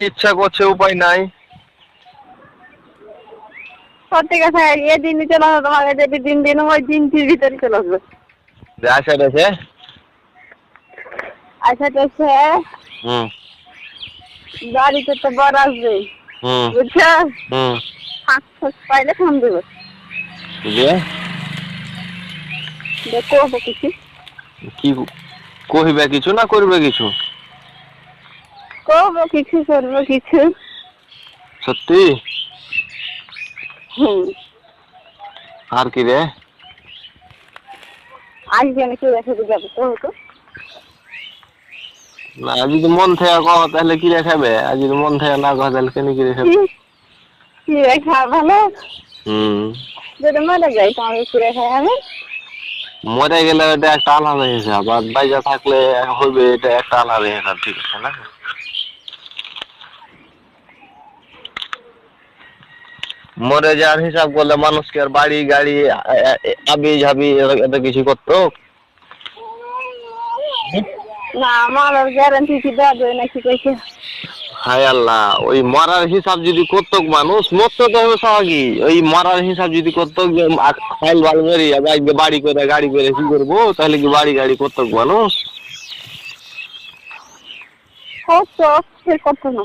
ইচ্ছা করছে উপায় নাই। সত্যি কথা এ দিনই চলে আসবে তোমাকে যদি দিন দিন ওই দিনটির ভিতরে চলে আসবে। আশা রয়েছে? তো সে হুম। গাড়িতে তো বড় আসবে। হুম। বুঝছ? হুম। ফাঁক ফাঁক পাইলে ফোন দেবো। দেখো কিছু। কি কহিবে কিছু না করবে কিছু? করব কিছু করব কিছু। সত্যি? হুম। আর কি রে? আসবে না কেউ দেখে যাবে তো তো। না যদি মন থেকে কহ তাহলে কি রেখাবে? আর যদি মন থেকে না কহ তাহলে কেন কি ভালো? হুম। যদি মারা যাই তাহলে কি রেখা হবে? মরে গেলে এটা একটা আলাদা হিসাব আর বাইজা থাকলে হবে এটা একটা আলাদা হিসাব ঠিক আছে না? মরে যাওয়ার হিসাব করলে মানুষকে আর বাড়ি গাড়ি আবি ঝাবি এত কিছু করতো? না আমার গ্যারান্টি কি দেওয়া যাবে না কি কইছে? হায় আল্লাহ ওই মরার হিসাব যদি করতো মানুষ মরতো তো স্বাভাবিক ওই মরার হিসাব যদি করতো আ- ফাইল মেরে বাড়ি করে গাড়ি করে কি করব? তাহলে কি বাড়ি গাড়ি করতো মানুষ? কত সে না।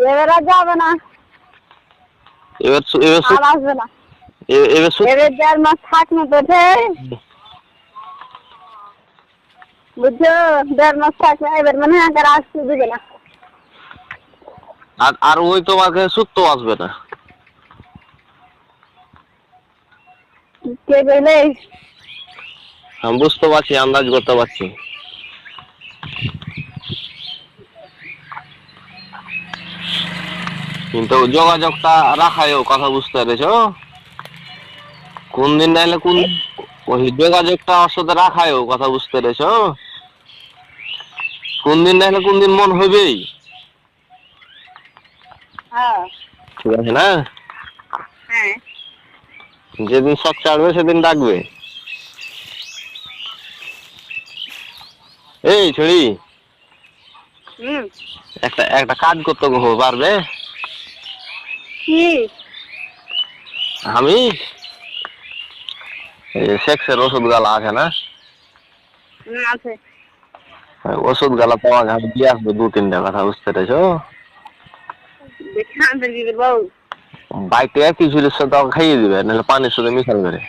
এবার আর যাবে না। এবার এবার আর আসবে না। এবার এবার দেড় মাস থাক না তো বুঝছ? দেড় মাস থাকলে এবার মানে আগে আসতে দিবে না। আর আর ওই তোমাকে সূত্র আসবে না। কে বলে? আমি বুঝতে পারছি আন্দাজ করতে পারছি। কিন্তু যোগাযোগটা রাখায়ও কথা বুঝতে পেরেছ? কোন দিন নাইলে কোন ওই যোগাযোগটা ওর সাথে রাখায়ও কথা বুঝতে পেরেছ? কোন দিন নাইলে কোন দিন মন হইবেই হ্যাঁ। ঠিক আছে না? হ্যাঁ। যেদিন শখ চাড়বে সেদিন ডাকবে। এই ছড়ি। হুম। একটা একটা কাজ করতে পারবে? আমি? সেক্সের ওষুধ গালা আছে না? আছে। ওষুধ গালা পাওয়া দিয়ে আসবে দু তিনটা কথা বুঝতে পেরেছ? সাথে খাইয়ে দিবে নাহলে পানির সাথে মিশাল করে।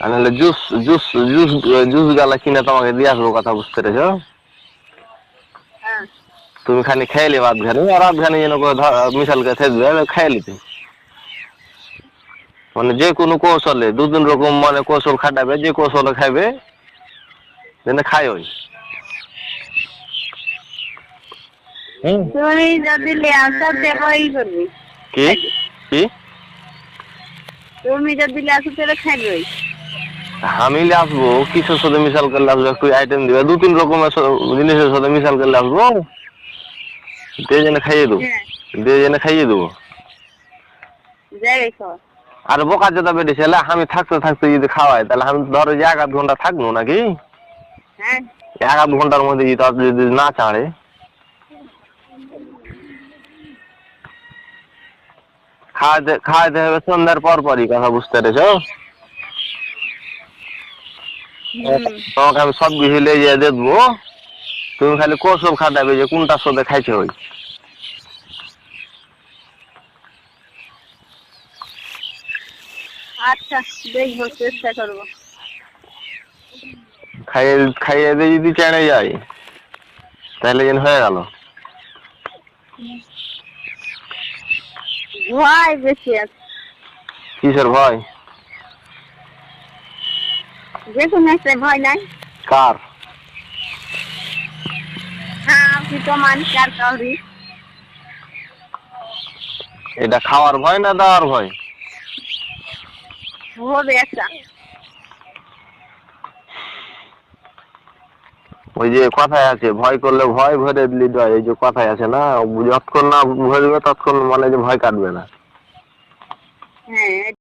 নাহলে জুস জুস জুস জুস গালা কিনে তোমাকে দিয়ে আসব কথা বুঝতে পেরেছ? হ্যাঁ তুমি খালি খেয়ে ভাত ঘানি আর রাত ঘানি যেন করে ধর- মিশাল করে থাকবে খেয়ে নিতে মানে যে কোনো কৌশলে দু তিন রকম মানে কৌশল খাটাবে যে কৌশলে খাইবে যেন খাই ওই। তুমি যদি করবি। কি? তুমি যদি খাইবই আমি আসব কিসের সাথে মিশাল করলে আসব একটু আইটেম দিবে। দু তিন রকমের জিনিসের সাথে মিশাল করলে আসব দিয়ে জেনে খাইয়ে দেবো হ্যাঁ। দিয়ে জেনে খাইয়ে দেবো আর বোকা যেটা লে, আমি থাকতে থাকতে যদি খাওয়াই তাহলে আমি ধরো যে এক আধ ঘণ্টা থাকব নাকি? হ্যাঁ। এক আধ ঘণ্টার মধ্যে যদি না ছাড়ে খাওয়াতে খাওয়াতে হবে সন্ধ্যার পর পরই কথা বুঝতে পেরেছ? তোমাকে আমি সব কিছু লেগে দিয়ে দেবো তুমি খালি কৌশল খাটাবে যে কোনটার সাথে খাইছে ওই আচ্ছা দেখব চেষ্টা করব। খাইয়ে খাইয়ে দিয়ে যদি তাহলে যেন হয়ে গেল। ভয় বেশি আছে। কিসের ভয়? যে কোনো একটা ভয় নাই। কার? কাউরি। এটা খাওয়ার ভয় না দেওয়ার ভয়? হবে একটা ওই যে কথায় আছে ভয় করলে ভয় ভরে দিলি দয় এই যে কথায় আছে না যতক্ষণ না ভরবে ততক্ষণ মানে যে ভয় কাটবে না।